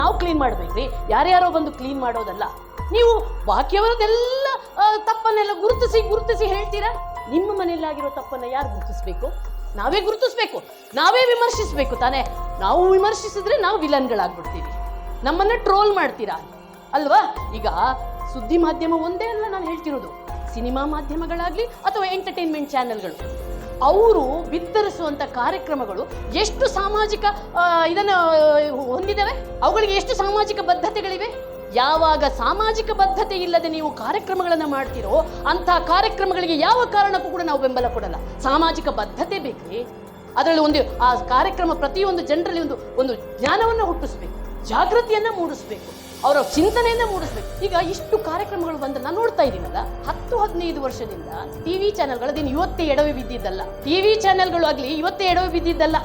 ನಾವು ಕ್ಲೀನ್ ಮಾಡ್ಬೇಕ್ರಿ ಯಾರ್ಯಾರೋ ಬಂದು ಕ್ಲೀನ್ ಮಾಡೋದಲ್ಲ, ನೀವು ಬಾಕಿಯವರದೆಲ್ಲ ತಪ್ಪನ್ನೆಲ್ಲ ಗುರುತಿಸಿ ಗುರುತಿಸಿ ಹೇಳ್ತೀರಾ? ನಿಮ್ಮ ಮನೆಯಲ್ಲಾಗಿರೋ ತಪ್ಪನ್ನ ಯಾರು ಗುರುತಿಸ್ಬೇಕು? ನಾವೇ ಗುರುತಿಸ್ಬೇಕು, ನಾವೇ ವಿಮರ್ಶಿಸ್ಬೇಕು ತಾನೇ. ನಾವು ವಿಮರ್ಶಿಸಿದ್ರೆ ನಾವು ವಿಲನ್ಗಳಾಗ್ಬಿಡ್ತೀವಿ. ನಮ್ಮನ್ನ ಟ್ರೋಲ್ ಮಾಡ್ತೀರಾ? ಅಲ್ವಾ? ಈಗ ಸುದ್ದಿ ಮಾಧ್ಯಮ ಒಂದೇ ಅಲ್ಲ ನಾನು ಹೇಳ್ತಿರೋದು. ಸಿನಿಮಾ ಮಾಧ್ಯಮಗಳಾಗ್ಲಿ ಅಥವಾ ಎಂಟರ್ಟೈನ್ಮೆಂಟ್ ಚಾನೆಲ್ಗಳು ಅವರು ಬಿತ್ತರಿಸುವಂತ ಕಾರ್ಯಕ್ರಮಗಳು ಎಷ್ಟು ಸಾಮಾಜಿಕ ಇದನ್ನು ಹೊಂದಿದ್ದಾವೆ? ಅವುಗಳಿಗೆ ಎಷ್ಟು ಸಾಮಾಜಿಕ ಬದ್ಧತೆಗಳಿವೆ? ಯಾವಾಗ ಸಾಮಾಜಿಕ ಬದ್ಧತೆ ಇಲ್ಲದೆ ನೀವು ಕಾರ್ಯಕ್ರಮಗಳನ್ನು ಮಾಡ್ತೀರೋ, ಅಂಥ ಕಾರ್ಯಕ್ರಮಗಳಿಗೆ ಯಾವ ಕಾರಣಕ್ಕೂ ಕೂಡ ನಾವು ಬೆಂಬಲ ಕೊಡಲ್ಲ. ಸಾಮಾಜಿಕ ಬದ್ಧತೆ ಬೇಕ್ರಿ. ಅದರಲ್ಲಿ ಒಂದು, ಆ ಕಾರ್ಯಕ್ರಮ ಪ್ರತಿಯೊಂದು ಜನರಲ್ಲಿ ಒಂದು ಒಂದು ಜ್ಞಾನವನ್ನು ಹುಟ್ಟಿಸ್ಬೇಕು. ಜಾಗೃತಿಯನ್ನ ಮೂಡಿಸ್ಬೇಕು, ಅವರ ಚಿಂತನೆಯನ್ನ ಮೂಡಿಸ್ಬೇಕು. ಈಗ ಇಷ್ಟು ಕಾರ್ಯಕ್ರಮಗಳು ಬಂದ್ರೆ ನಾನು ನೋಡ್ತಾ ಇದ್ದೀನಲ್ಲ, ಹತ್ತು, ಹದಿನೈದು ವರ್ಷದಿಂದ ಟಿವಿ ಚಾನೆಲ್ಗಳು ದಿನ ಇವತ್ತೇ ಎಡವೆ ಬಿದ್ದಿದ್ದಲ್ಲ. ಟಿವಿ ಚಾನೆಲ್ಗಳು ಆಗ್ಲಿ ಇವತ್ತೇ ಎಡವೆ ಬಿದ್ದಿದ್ದಲ್ಲ.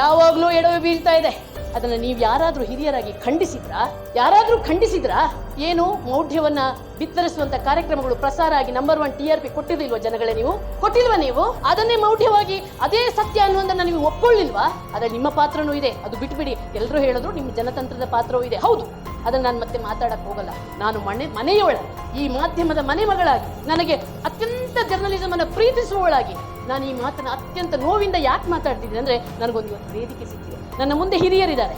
ಯಾವಾಗ್ಲೂ ಎಡವೆ ಬೀಳ್ತಾ ಇದೆ. ಅದನ್ನ ನೀವು ಯಾರಾದರೂ ಹಿರಿಯರಾಗಿ ಖಂಡಿಸಿದ್ರಾ? ಯಾರಾದರೂ ಖಂಡಿಸಿದ್ರಾ? ಏನು ಮೌಢ್ಯವನ್ನ ಬಿತ್ತರಿಸುವಂತ ಕಾರ್ಯಕ್ರಮಗಳು ಪ್ರಸಾರ ಆಗಿ number one T R P ಕೊಟ್ಟಿರ್ಲಿಲ್ವಾ ಜನಗಳೇ ನೀವು? ಕೊಟ್ಟಿಲ್ವಾ ನೀವು? ಅದನ್ನೇ ಮೌಢ್ಯವಾಗಿ ಅದೇ ಸತ್ಯ ಅನ್ನುವಂದನ್ನ ನೀವು ಒಪ್ಕೊಳ್ಳಿಲ್ವಾ? ಅದ್ರಲ್ಲಿ ನಿಮ್ಮ ಪಾತ್ರನೂ ಇದೆ. ಅದು ಬಿಟ್ಬಿಡಿ ಎಲ್ಲರೂ ಹೇಳಿದ್ರು ನಿಮ್ಮ ಜನತಂತ್ರದ ಪಾತ್ರವೂ ಇದೆ. ಹೌದು, ಅದನ್ನ ನಾನು ಮತ್ತೆ ಮಾತಾಡಕ್ಕೆ ಹೋಗಲ್ಲ. ನಾನು ಮನೆ ಮನೆಯೊಳ ಈ ಮಾಧ್ಯಮದ ಮನೆ ಮಗಳಾಗಿ, ನನಗೆ ಅತ್ಯಂತ ಜರ್ನಲಿಸಮ್ ಅನ್ನು ಪ್ರೀತಿಸುವವಳಾಗಿ, ನಾನು ಈ ಮಾತನ್ನ ಅತ್ಯಂತ ನೋವಿಂದ ಯಾಕೆ ಮಾತಾಡ್ತಿದ್ದೀನಿ ಅಂದ್ರೆ, ನನಗೊಂದು ವೇದಿಕೆ ಸಿಕ್ಕಿದೆ. ನನ್ನ ಮುಂದೆ ಹಿರಿಯರಿದ್ದಾರೆ.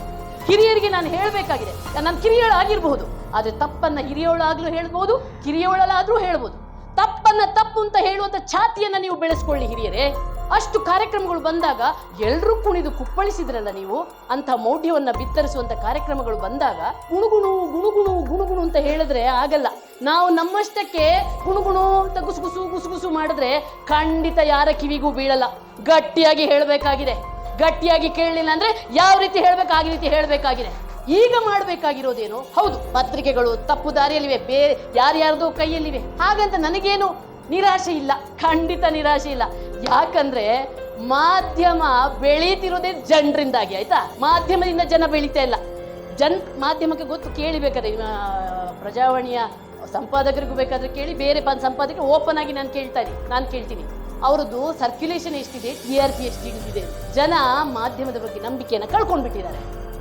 ಹಿರಿಯರಿಗೆ ನಾನು ಹೇಳಬೇಕಾಗಿದೆ. ನಾನು ಕಿರಿಯಳಾಗಿರಬಹುದು ಆದರೆ ತಪ್ಪನ್ನ ಹಿರಿಯವಳಾಗ್ಲೂ ಹೇಳ್ಬೋದು, ಕಿರಿಯವಳಾದ್ರೂ ಹೇಳ್ಬೋದು. ತಪ್ಪನ್ನ ತಪ್ಪು ಅಂತ ಹೇಳುವಂತ ಛಾತಿಯನ್ನ ನೀವು ಬೆಳೆಸ್ಕೊಳ್ಳಿ ಹಿರಿಯರೇ. ಅಷ್ಟು ಕಾರ್ಯಕ್ರಮಗಳು ಬಂದಾಗ ಎಲ್ಲರೂ ಕುಣಿದು ಕುಪ್ಪಳಿಸಿದ್ರಲ್ಲ ನೀವು? ಅಂತ ಮೌಢ್ಯವನ್ನ ಬಿತ್ತರಿಸುವಂತ ಕಾರ್ಯಕ್ರಮಗಳು ಬಂದಾಗ ಗುಣುಗುಣು ಗುಣುಗುಣು ಗುಣುಗುಣು ಅಂತ ಹೇಳಿದ್ರೆ ಆಗಲ್ಲ. ನಾವು ನಮ್ಮಷ್ಟಕ್ಕೆ ಗುಣುಗುಣು ಅಂತ ಗುಸುಗುಸು ಗುಸುಗುಸು ಮಾಡಿದ್ರೆ ಖಂಡಿತ ಯಾರ ಕಿವಿಗೂ ಬೀಳಲ್ಲ. ಗಟ್ಟಿಯಾಗಿ ಹೇಳಬೇಕಾಗಿದೆ. ಗಟ್ಟಿಯಾಗಿ ಕೇಳಲಿಲ್ಲ ಅಂದ್ರೆ ಯಾವ ರೀತಿ ಹೇಳ್ಬೇಕು ಆಗಿ ರೀತಿ ಹೇಳಬೇಕಾಗಿದೆ. ಈಗ ಮಾಡಬೇಕಾಗಿರೋದೇನು? ಹೌದು, ಪತ್ರಿಕೆಗಳು, ತಪ್ಪು ದಾರಿಯಲ್ಲಿವೆ, ಬೇರೆ ಯಾರ್ಯಾರ್ದು ಕೈಯಲ್ಲಿವೆ. ಹಾಗಂತ ನನಗೇನು ನಿರಾಶೆ ಇಲ್ಲ, ಖಂಡಿತ ನಿರಾಶೆ ಇಲ್ಲ. ಯಾಕಂದ್ರೆ ಮಾಧ್ಯಮ ಬೆಳೀತಿರೋದೇ ಜನರಿಂದಾಗಿ, ಆಯ್ತಾ? ಮಾಧ್ಯಮದಿಂದ ಜನ ಬೆಳೀತಾ ಇಲ್ಲ. ಜನ್ ಮಾಧ್ಯಮಕ್ಕೆ ಗೊತ್ತು ಕೇಳಿಬೇಕಾದ್ರೆ ಪ್ರಜಾವಾಣಿಯ ಸಂಪಾದಕರಿಗೂ ಬೇಕಾದ್ರೆ ಕೇಳಿ, ಬೇರೆ ಸಂಪಾದಕರು ಓಪನ್ ಆಗಿ ನಾನು ಕೇಳ್ತಾ ಇದ್ದೀನಿ, ನಾನು ಕೇಳ್ತೀನಿ. ಅವರದ್ದು ಸರ್ಕ್ಯುಲೇಷನ್ ಎಷ್ಟಿದೆ? ಟಿ ಆರ್ ಪಿ ಎಷ್ಟು ಇಳಿದಿದೆ ಜನ ಮಾಧ್ಯಮದ ಬಗ್ಗೆ ನಂಬಿಕೆಯನ್ನು ಕಳ್ಕೊಂಡ್ಬಿಟ್ಟಿದ್ದಾರೆ.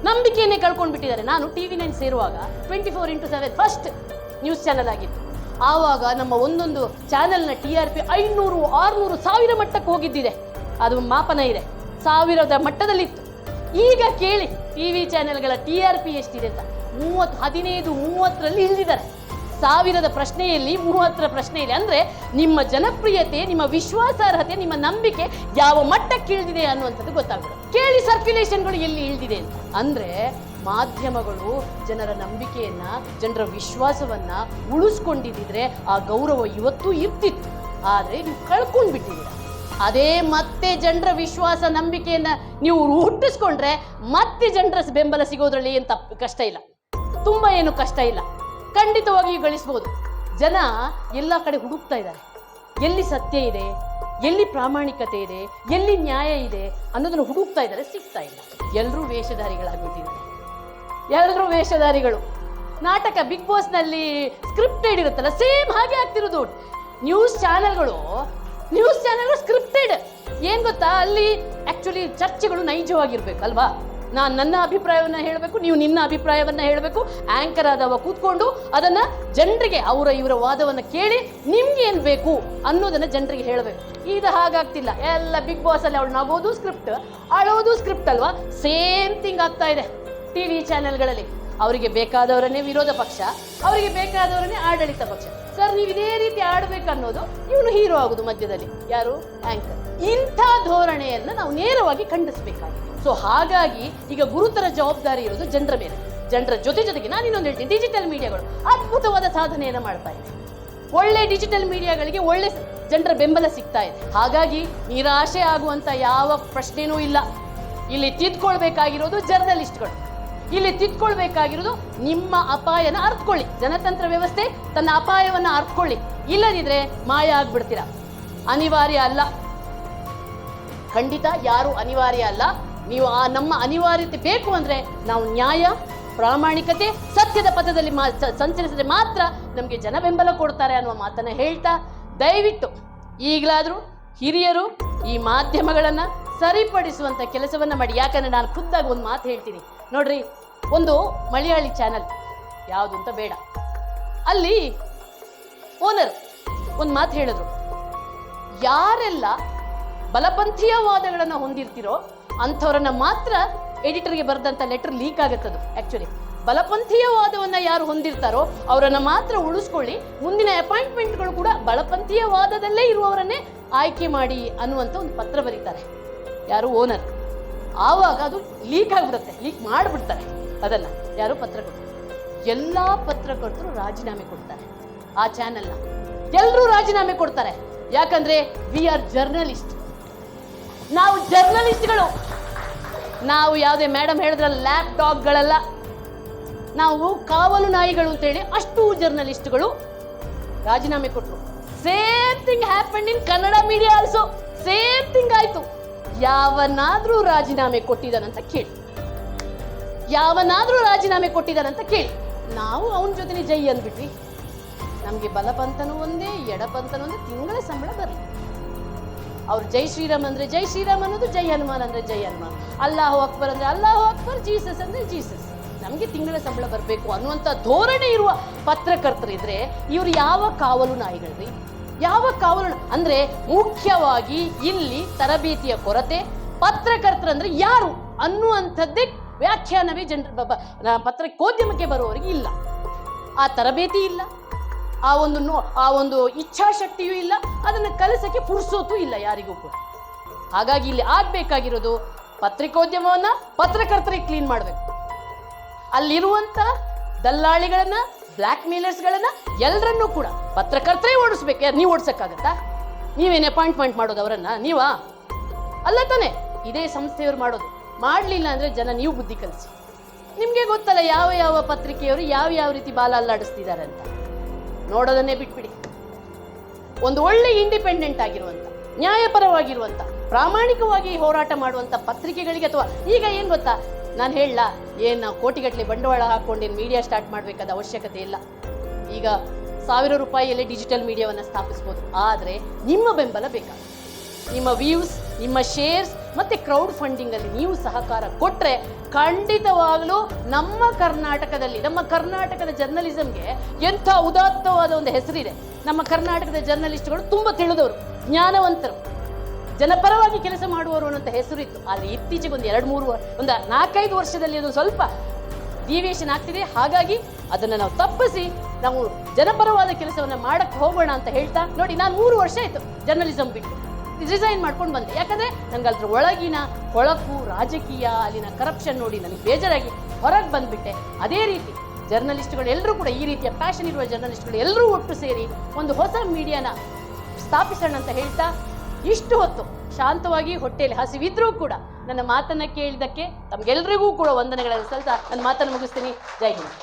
ನಂಬಿಕೆಯನ್ನೇ ಕಳ್ಕೊಂಡ್ಬಿಟ್ಟಿದ್ದಾರೆ. ನಾನು T V nine ಸೇರುವಾಗ twenty four into seven first news channel ಆಗಿತ್ತು. ಆವಾಗ ನಮ್ಮ ಒಂದೊಂದು ಚಾನೆಲ್ನ ಟಿ ಆರ್ ಪಿ ಐನೂರು, ಆರುನೂರು ಸಾವಿರ ಮಟ್ಟಕ್ಕೆ ಹೋಗಿದ್ದಿದೆ. ಅದು ಮಾಪನ ಇದೆ. ಸಾವಿರದ ಮಟ್ಟದಲ್ಲಿತ್ತು. ಈಗ ಕೇಳಿ ಟಿ ವಿ ಚಾನೆಲ್ಗಳ ಟಿ ಆರ್ ಪಿ ಎಷ್ಟಿದೆ ಅಂತ. ಮೂವತ್ತು ಹದಿನೈದು, ಮೂವತ್ತರಲ್ಲಿ ಇಳಿದಿದ್ದಾರೆ. ಸಾವಿರದ ಪ್ರಶ್ನೆಯಲ್ಲಿ, ಮೂವತ್ತರ ಪ್ರಶ್ನೆಯಲ್ಲಿ ಅಂದರೆ ನಿಮ್ಮ ಜನಪ್ರಿಯತೆ, ನಿಮ್ಮ ವಿಶ್ವಾಸಾರ್ಹತೆ, ನಿಮ್ಮ ನಂಬಿಕೆ ಯಾವ ಮಟ್ಟಕ್ಕೆ ಇಳಿದಿದೆ ಅನ್ನುವಂಥದ್ದು ಗೊತ್ತಾಗುತ್ತೆ ಕೇಳಿ ಸರ್ಕ್ಯುಲೇಷನ್ಗಳು ಎಲ್ಲಿ ಇಳಿದಿದೆ ಅಂತ. ಅಂದರೆ ಮಾಧ್ಯಮಗಳು ಜನರ ನಂಬಿಕೆಯನ್ನು, ಜನರ ವಿಶ್ವಾಸವನ್ನು ಉಳಿಸ್ಕೊಂಡಿದ್ದಿದ್ರೆ ಆ ಗೌರವ ಇವತ್ತೂ ಇರ್ತಿತ್ತು. ಆದರೆ ನೀವು ಕಳ್ಕೊಂಡು ಬಿಟ್ಟಿದ್ದೀರ ಅದೇ ಮತ್ತೆ ಜನರ ವಿಶ್ವಾಸ, ನಂಬಿಕೆಯನ್ನ ನೀವು ಹುಟ್ಟಿಸ್ಕೊಂಡ್ರೆ ಮತ್ತೆ ಜನರ ಬೆಂಬಲ ಸಿಗೋದ್ರಲ್ಲಿ ಏನು ತಪ್ಪು ಕಷ್ಟ ಇಲ್ಲ. ತುಂಬ ಏನು ಕಷ್ಟ ಇಲ್ಲ. ಖಂಡಿತವಾಗಿಯೂ ಗಳಿಸ್ಬೋದು. ಜನ ಎಲ್ಲ ಕಡೆ ಹುಡುಕ್ತಾ ಇದ್ದಾರೆ. ಎಲ್ಲಿ ಸತ್ಯ ಇದೆ, ಎಲ್ಲಿ ಪ್ರಾಮಾಣಿಕತೆ ಇದೆ, ಎಲ್ಲಿ ನ್ಯಾಯ ಇದೆ ಅನ್ನೋದನ್ನು ಹುಡುಕ್ತಾ ಇದ್ದಾರೆ, ಸಿಗ್ತಾ ಇಲ್ಲ. ಎಲ್ಲರೂ ವೇಷಧಾರಿಗಳಾಗ್ಬಿಟ್ಟಿದ್ದಾರೆ. ಎಲ್ಲರೂ ವೇಷಧಾರಿಗಳು. ನಾಟಕ ಬಿಗ್ ಬಾಸ್ನಲ್ಲಿ ಸ್ಕ್ರಿಪ್ಟೆಡ್ ಇರುತ್ತಲ್ಲ ಸೇಮ್ ಹಾಗೆ ಆಗ್ತಿರೋದು. ನ್ಯೂಸ್ ಚಾನೆಲ್ಗಳು ನ್ಯೂಸ್ ಚಾನೆಲ್ಗಳು ಸ್ಕ್ರಿಪ್ಟೆಡ್ ಏನು ಗೊತ್ತಾ? ಅಲ್ಲಿ ಆ್ಯಕ್ಚುಲಿ ಚರ್ಚೆಗಳು ನೈಜವಾಗಿರ್ಬೇಕು ಅಲ್ವಾ ನಾನು ನನ್ನ ಅಭಿಪ್ರಾಯವನ್ನು ಹೇಳಬೇಕು, ನೀವು ನಿನ್ನ ಅಭಿಪ್ರಾಯವನ್ನು ಹೇಳಬೇಕು. ಆ್ಯಂಕರ್ ಆದವ ಕೂತ್ಕೊಂಡು ಅದನ್ನು ಜನರಿಗೆ ಅವರ ಇವರ ವಾದವನ್ನು ಕೇಳಿ ನಿಮ್ಗೆ ಏನು ಬೇಕು ಅನ್ನೋದನ್ನು ಜನರಿಗೆ ಹೇಳಬೇಕು. ಇದು ಹಾಗಾಗ್ತಿಲ್ಲ. ಎಲ್ಲ ಬಿಗ್ ಬಾಸಲ್ಲಿ ಅವಳು ನಗೋದು ಸ್ಕ್ರಿಪ್ಟ್ ಅಳೋದು ಸ್ಕ್ರಿಪ್ಟ್ ಅಲ್ವಾ? ಸೇಮ್ ಥಿಂಗ್ ಆಗ್ತಾ ಇದೆ ಟಿ ವಿ ಚಾನೆಲ್ಗಳಲ್ಲಿ ಅವರಿಗೆ ಬೇಕಾದವರನ್ನೇ ವಿರೋಧ ಪಕ್ಷ, ಅವರಿಗೆ ಬೇಕಾದವರನ್ನೇ ಆಡಳಿತ ಪಕ್ಷ. ಸರ್ ನೀವು ಇದೇ ರೀತಿ ಆಡ್ಬೇಕನ್ನೋದು ಇವನು ಹೀರೋ ಆಗೋದು ಮಧ್ಯದಲ್ಲಿ. ಯಾರು? ಆ್ಯಂಕರ್ ಇಂಥ ಧೋರಣೆಯನ್ನು ನಾವು ನೇರವಾಗಿ ಖಂಡಿಸಬೇಕಾಗಿದೆ. ಸೊ ಹಾಗಾಗಿ ಈಗ ಗುರುತರ ಜವಾಬ್ದಾರಿ ಇರೋದು ಜನರ ಮೇಲೆ. ಜನರ ಜೊತೆ ಜೊತೆಗೆ ನಾನು ಇನ್ನೊಂದು ಹೇಳ್ತೀನಿ ಡಿಜಿಟಲ್ ಮೀಡಿಯಾಗಳು ಅದ್ಭುತವಾದ ಸಾಧನೆಯನ್ನು ಮಾಡ್ತಾ ಇದೆ. ಒಳ್ಳೆ ಡಿಜಿಟಲ್ ಮೀಡಿಯಾಗಳಿಗೆ ಒಳ್ಳೆ ಜನರ ಬೆಂಬಲ ಸಿಗ್ತಾ ಇದೆ. ಹಾಗಾಗಿ ನಿರಾಶೆ ಆಗುವಂತ ಯಾವ ಪ್ರಶ್ನೆನೂ ಇಲ್ಲ. ಇಲ್ಲಿ ತಿದ್ಕೊಳ್ಬೇಕಾಗಿರೋದು ಜರ್ನಲಿಸ್ಟ್ಗಳು ಇಲ್ಲಿ ತಿದ್ಕೊಳ್ಬೇಕಾಗಿರೋದು ನಿಮ್ಮ ಅಪಾಯನ ಅರ್ಥಕೊಳ್ಳಿ ಜನತಂತ್ರ ವ್ಯವಸ್ಥೆ ತನ್ನ ಅಪಾಯವನ್ನು ಅರ್ಥಕೊಳ್ಳಿ ಇಲ್ಲದಿದ್ರೆ ಮಾಯ ಆಗ್ಬಿಡ್ತೀರಾ? ಅನಿವಾರ್ಯ ಅಲ್ಲ. ಖಂಡಿತ ಯಾರು ಅನಿವಾರ್ಯ ಅಲ್ಲ. ನೀವು ಆ ನಮ್ಮ ಅನಿವಾರ್ಯತೆ ಬೇಕು ಅಂದ್ರೆ ನಾವು ನ್ಯಾಯ, ಪ್ರಾಮಾಣಿಕತೆ, ಸತ್ಯದ ಪಥದಲ್ಲಿ ಮಾ ಸಂಚರಿಸಿದ್ರೆ ಮಾತ್ರ ನಮಗೆ ಜನ ಬೆಂಬಲ ಕೊಡ್ತಾರೆ ಅನ್ನುವ ಮಾತನ್ನ ಹೇಳ್ತಾ ದಯವಿಟ್ಟು ಈಗಲಾದರೂ ಹಿರಿಯರು ಈ ಮಾಧ್ಯಮಗಳನ್ನು ಸರಿಪಡಿಸುವಂತ ಕೆಲಸವನ್ನು ಮಾಡಿ. ಯಾಕಂದ್ರೆ ನಾನು ಖುದ್ದಾಗಿ ಒಂದು ಮಾತು ಹೇಳ್ತೀನಿ. ನೋಡ್ರಿ, ಒಂದು ಮಲಯಾಳಿ ಚಾನಲ್, ಯಾವುದು ಅಂತ ಬೇಡ. ಅಲ್ಲಿ ಓನರ್ ಒಂದು ಮಾತು ಹೇಳಿದ್ರು. ಯಾರೆಲ್ಲ ಬಲಪಂಥೀಯ ವಾದಗಳನ್ನು ಹೊಂದಿರ್ತಿರೋ ಅಂಥವ್ರನ್ನ ಮಾತ್ರ ಎಡಿಟರ್ಗೆ ಬರೆದಂಥ ಲೆಟರ್ ಲೀಕ್ ಆಗುತ್ತದು ಆ್ಯಕ್ಚುಲಿ ಬಲಪಂಥೀಯ ವಾದವನ್ನು ಯಾರು ಹೊಂದಿರ್ತಾರೋ ಅವರನ್ನು ಮಾತ್ರ ಉಳಿಸ್ಕೊಳ್ಳಿ. ಮುಂದಿನ ಅಪಾಯಿಂಟ್ಮೆಂಟ್ಗಳು ಕೂಡ ಬಲಪಂಥೀಯ ವಾದದಲ್ಲೇ ಇರುವವರನ್ನೇ ಆಯ್ಕೆ ಮಾಡಿ ಅನ್ನುವಂಥ ಒಂದು ಪತ್ರ ಬರೀತಾರೆ. ಯಾರು ಓನರ್ ಆವಾಗ ಅದು ಲೀಕ್ ಆಗಿಬಿಡುತ್ತೆ ಲೀಕ್ ಮಾಡಿಬಿಡ್ತಾರೆ ಅದನ್ನು. ಯಾರು ಪತ್ರಕರ್ತರು. ಎಲ್ಲ ಪತ್ರಕರ್ತರು ರಾಜೀನಾಮೆ ಕೊಡ್ತಾರೆ ಆ ಚಾನೆಲ್ನ ಎಲ್ಲರೂ ರಾಜೀನಾಮೆ ಕೊಡ್ತಾರೆ. ಯಾಕಂದರೆ ವಿ ಆರ್ ಜರ್ನಲಿಸ್ಟ್ ನಾವು ಜರ್ನಲಿಸ್ಟ್ಗಳು. ನಾವು ಯಾವುದೇ ಮೇಡಮ್ ಹೇಳಿದ್ರಲ್ಲ ಲ್ಯಾಪ್ ಡಾಗ್ಗಳಲ್ಲ ನಾವು ಕಾವಲು ನಾಯಿಗಳು ಅಂತೇಳಿ ಅಷ್ಟು ಜರ್ನಲಿಸ್ಟ್ಗಳು ರಾಜೀನಾಮೆ ಕೊಟ್ಟರು same thing happen in Kannada media also same thing ಆಯ್ತು. ಯಾವನಾದ್ರೂ ರಾಜೀನಾಮೆ ಕೊಟ್ಟಿದ್ದಾನಂತ ಕೇಳಿ. ಯಾವನಾದ್ರೂ ರಾಜೀನಾಮೆ ಕೊಟ್ಟಿದ್ದಾನಂತ ಕೇಳಿ. ನಾವು ಅವನ ಜೊತೆನೆ ಜೈ ಅಂದ್ಬಿಟ್ವಿ. ನಮಗೆ ಬಲಪಂತನೂ ಒಂದೇ ಎಡಪಂತನೂ ಒಂದೇ, ತಿಂಗಳ ಸಂಬಳ ಬರಲಿ. ಅವ್ರು ಜೈ ಶ್ರೀರಾಮ್ ಅಂದರೆ ಜೈ ಶ್ರೀರಾಮ್ ಅನ್ನೋದು ಜೈ ಹನುಮಾನ್ ಅಂದರೆ ಜೈ ಹನುಮಾನ್. ಅಲ್ಲಾಹು ಅಕ್ಬರ್ ಅಂದರೆ ಅಲ್ಲಾಹು ಅಕ್ಬರ್, ಜೀಸಸ್ ಅಂದರೆ ಜೀಸಸ್. ನಮಗೆ ತಿಂಗಳ ಸಂಬಳ ಬರಬೇಕು ಅನ್ನುವಂಥ ಧೋರಣೆ ಇರುವ ಪತ್ರಕರ್ತರಿದ್ರೆ ಇವರು ಯಾವ ಕಾವಲು ನಾಯಿಗಳ್ರಿ? ಯಾವ ಕಾವಲು ಅಂದರೆ ಮುಖ್ಯವಾಗಿ ಇಲ್ಲಿ ತರಬೇತಿಯ ಕೊರತೆ ಪತ್ರಕರ್ತರಂದ್ರೆ ಯಾರು ಅನ್ನುವಂಥದ್ದೇ ವ್ಯಾಖ್ಯಾನವೇ ಜನರ ಪತ್ರಕೋದ್ಯಮಕ್ಕೆ ಬರುವವರಿಗೆ ಇಲ್ಲ. ಆ ತರಬೇತಿ ಇಲ್ಲ. ಆ ಒಂದು ನೋ, ಆ ಒಂದು ಇಚ್ಛಾಶಕ್ತಿಯೂ ಇಲ್ಲ, ಅದನ್ನು ಕಲಿಸೋಕ್ಕೆ ಪುರುಸೋತೂ ಇಲ್ಲ ಯಾರಿಗೂ ಕೂಡ. ಹಾಗಾಗಿ ಇಲ್ಲಿ ಆಗಬೇಕಾಗಿರೋದು ಪತ್ರಿಕೋದ್ಯಮವನ್ನು ಪತ್ರಕರ್ತರಿಗೆ ಕ್ಲೀನ್ ಮಾಡಬೇಕು. ಅಲ್ಲಿರುವಂಥ ದಲ್ಲಾಳಿಗಳನ್ನು ಬ್ಲ್ಯಾಕ್ ಮೇಲರ್ಸ್ಗಳನ್ನು ಎಲ್ಲರನ್ನೂ ಕೂಡ ಪತ್ರಕರ್ತರೇ ಓಡಿಸ್ಬೇಕು. ಯಾರು, ನೀವು ಓಡಿಸೋಕ್ಕಾಗತ್ತಾ? ನೀವೇನು ಅಪಾಯಿಂಟ್ಮೆಂಟ್ ಮಾಡೋದು ಅವರನ್ನು? ನೀವಾ? ಅಲ್ಲ ತಾನೆ, ಇದೇ ಸಂಸ್ಥೆಯವರು ಮಾಡೋದು. ಮಾಡಲಿಲ್ಲ ಅಂದರೆ ಜನ ನೀವು ಬುದ್ಧಿ ಕಲಿಸಿ ನಿಮಗೆ ಗೊತ್ತಲ್ಲ ಯಾವ ಯಾವ ಪತ್ರಿಕೆಯವರು ಯಾವ ಯಾವ ರೀತಿ ಬಾಲ ಅಲ್ಲಾಡಿಸ್ತಿದ್ದಾರೆ ಅಂತ. ನೋಡೋದನ್ನೇ ಬಿಟ್ಬಿಡಿ. ಒಂದು ಒಳ್ಳೆ ಇಂಡಿಪೆಂಡೆಂಟ್ ಆಗಿರುವಂಥ ನ್ಯಾಯಪರವಾಗಿರುವಂಥ ಪ್ರಾಮಾಣಿಕವಾಗಿ ಹೋರಾಟ ಮಾಡುವಂಥ ಪತ್ರಿಕೆಗಳಿಗೆ ಅಥವಾ ಈಗ ಏನು ಗೊತ್ತಾ? ನಾನು ಹೇಳಲ್ಲ ಏನು ಕೋಟಿಗಟ್ಟಲೆ ಬಂಡವಾಳ ಹಾಕ್ಕೊಂಡೇನು ಮೀಡಿಯಾ ಸ್ಟಾರ್ಟ್ ಮಾಡಬೇಕಾದ ಅವಶ್ಯಕತೆ ಇಲ್ಲ. ಈಗ ಸಾವಿರ ರೂಪಾಯಿಯಲ್ಲಿ ಡಿಜಿಟಲ್ ಮೀಡಿಯಾವನ್ನು ಸ್ಥಾಪಿಸ್ಬೋದು. ಆದರೆ ನಿಮ್ಮ ಬೆಂಬಲ ಬೇಕಾಗುತ್ತೆ. ನಿಮ್ಮ ವ್ಯೂಸ್ ನಿಮ್ಮ ಶೇರ್ಸ್ ಮತ್ತೆ ಕ್ರೌಡ್ ಫಂಡಿಂಗ್ ಅಲ್ಲಿ ನೀವು ಸಹಕಾರ ಕೊಟ್ಟರೆ ಖಂಡಿತವಾಗಲೂ ನಮ್ಮ ಕರ್ನಾಟಕದಲ್ಲಿ, ನಮ್ಮ ಕರ್ನಾಟಕದ ಜರ್ನಲಿಸಮ್ಗೆ ಎಂಥ ಉದಾತ್ತವಾದ ಒಂದು ಹೆಸರಿದೆ. ನಮ್ಮ ಕರ್ನಾಟಕದ ಜರ್ನಲಿಸ್ಟ್ಗಳು ತುಂಬ ತಿಳಿದವರು, ಜ್ಞಾನವಂತರು. ಜನಪರವಾಗಿ ಕೆಲಸ ಮಾಡುವವರು ಅನ್ನೋಂಥ ಹೆಸರಿತ್ತು. ಆದರೆ ಇತ್ತೀಚೆಗೆ ಒಂದು ಎರಡು ಮೂರು ಒಂದು ನಾಲ್ಕೈದು ವರ್ಷದಲ್ಲಿ ಅದು ಸ್ವಲ್ಪ ಡಿವಿಯೇಷನ್ ಆಗ್ತಿದೆ. ಹಾಗಾಗಿ ಅದನ್ನು ನಾವು ತಪ್ಪಿಸಿ, ನಾವು ಜನಪರವಾದ ಕೆಲಸವನ್ನು ಮಾಡಕ್ಕೆ ಹೋಗೋಣ ಅಂತ ಹೇಳ್ತಾ, ನೋಡಿ ನಾನು ಮೂರು ವರ್ಷ ಆಯಿತು ಜರ್ನಲಿಸಮ್ ಬಿಟ್ಟು. ರಿಸೈನ್ ಮಾಡ್ಕೊಂಡು ಬಂದೆ. ಯಾಕಂದ್ರೆ ನನಗೆ ಅದ್ರ ಒಳಗಿನ ಕೊಳಕು, ರಾಜಕೀಯ, ಅಲ್ಲಿನ ಕರಪ್ಷನ್ ನೋಡಿ ನನಗೆ ಬೇಜಾರಾಗಿ ಹೊರಗೆ ಬಂದ್ಬಿಟ್ಟೆ. ಅದೇ ರೀತಿ ಜರ್ನಲಿಸ್ಟ್ಗಳು ಎಲ್ಲರೂ ಕೂಡ ಈ ರೀತಿಯ ಪ್ಯಾಷನ್ ಇರುವ ಜರ್ನಲಿಸ್ಟ್ಗಳು ಎಲ್ಲರೂ ಒಟ್ಟು ಸೇರಿ ಒಂದು ಹೊಸ ಮೀಡಿಯಾನ ಸ್ಥಾಪಿಸೋಣ ಅಂತ ಹೇಳ್ತಾ ಇಷ್ಟು ಹೊತ್ತು ಶಾಂತವಾಗಿ ಹೊಟ್ಟೆಯಲ್ಲಿ ಹಸಿವಿದ್ರೂ ಕೂಡ ನನ್ನ ಮಾತನ್ನ ಕೇಳಿದ್ದಕ್ಕೆ ತಮ್ಗೆಲ್ರಿಗೂ ಕೂಡ ವಂದನೆಗಳನ್ನು ಸಲ್ತಾ ನನ್ನ ಮಾತನ್ನು ಮುಗಿಸ್ತೀನಿ. ಜೈ ಹಿಂದ್.